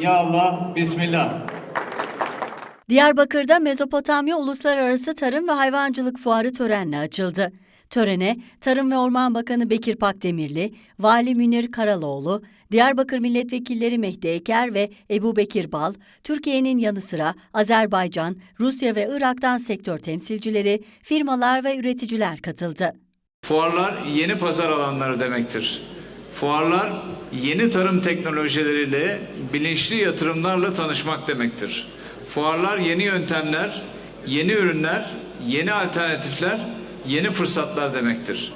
Ya Allah, Bismillah. Diyarbakır'da Mezopotamya Uluslararası Tarım ve Hayvancılık Fuarı törenle açıldı. Törene Tarım ve Orman Bakanı Bekir Pakdemirli, Vali Münir Karaloğlu, Diyarbakır Milletvekilleri Mehdi Eker ve Ebu Bekir Bal, Türkiye'nin yanı sıra Azerbaycan, Rusya ve Irak'tan sektör temsilcileri, firmalar ve üreticiler katıldı. Fuarlar yeni pazar alanları demektir. Fuarlar yeni tarım teknolojileriyle, bilinçli yatırımlarla tanışmak demektir. Fuarlar yeni yöntemler, yeni ürünler, yeni alternatifler, yeni fırsatlar demektir.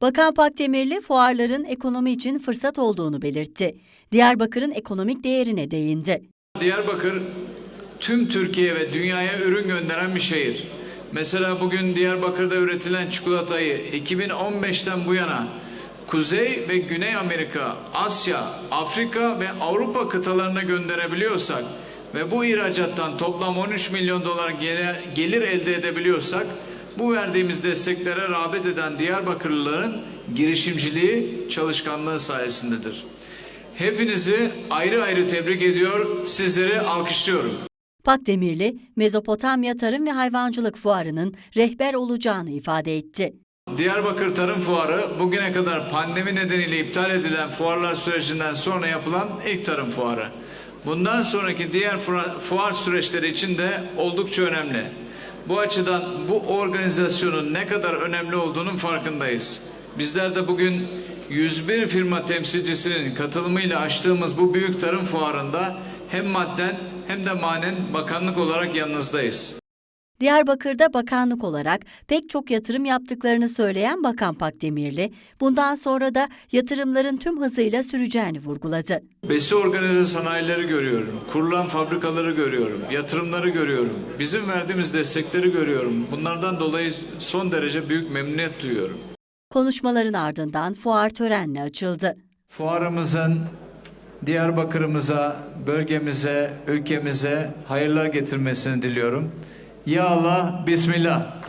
Bakan Pakdemirli fuarların ekonomi için fırsat olduğunu belirtti. Diyarbakır'ın ekonomik değerine değindi. Diyarbakır tüm Türkiye ve dünyaya ürün gönderen bir şehir. Mesela bugün Diyarbakır'da üretilen çikolatayı 2015'ten bu yana Kuzey ve Güney Amerika, Asya, Afrika ve Avrupa kıtalarına gönderebiliyorsak ve bu ihracattan toplam 13 milyon dolar gelir elde edebiliyorsak bu verdiğimiz desteklere rağbet eden Diyarbakırlıların girişimciliği, çalışkanlığı sayesindedir. Hepinizi ayrı ayrı tebrik ediyor, sizleri alkışlıyorum. Pakdemirli, Mezopotamya Tarım ve Hayvancılık Fuarı'nın rehber olacağını ifade etti. Diyarbakır Tarım Fuarı bugüne kadar pandemi nedeniyle iptal edilen fuarlar sürecinden sonra yapılan ilk tarım fuarı. Bundan sonraki diğer fuar, süreçleri için de oldukça önemli. Bu açıdan bu organizasyonun ne kadar önemli olduğunun farkındayız. Bizler de bugün 101 firma temsilcisinin katılımıyla açtığımız bu büyük tarım fuarında hem madden hem de manen bakanlık olarak yanınızdayız. Diyarbakır'da bakanlık olarak pek çok yatırım yaptıklarını söyleyen Bakan Pakdemirli, bundan sonra da yatırımların tüm hızıyla süreceğini vurguladı. Besi organize sanayileri görüyorum. Kurulan fabrikaları görüyorum. Yatırımları görüyorum. Bizim verdiğimiz destekleri görüyorum. Bunlardan dolayı son derece büyük memnuniyet duyuyorum. Konuşmaların ardından fuar törenle açıldı. Fuarımızın Diyarbakır'ımıza, bölgemize, ülkemize hayırlar getirmesini diliyorum. Ya Allah, Bismillah.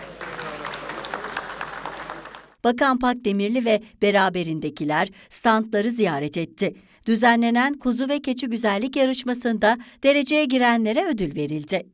Bakan Pakdemirli ve beraberindekiler standları ziyaret etti. Düzenlenen kuzu ve keçi güzellik yarışmasında dereceye girenlere ödül verildi.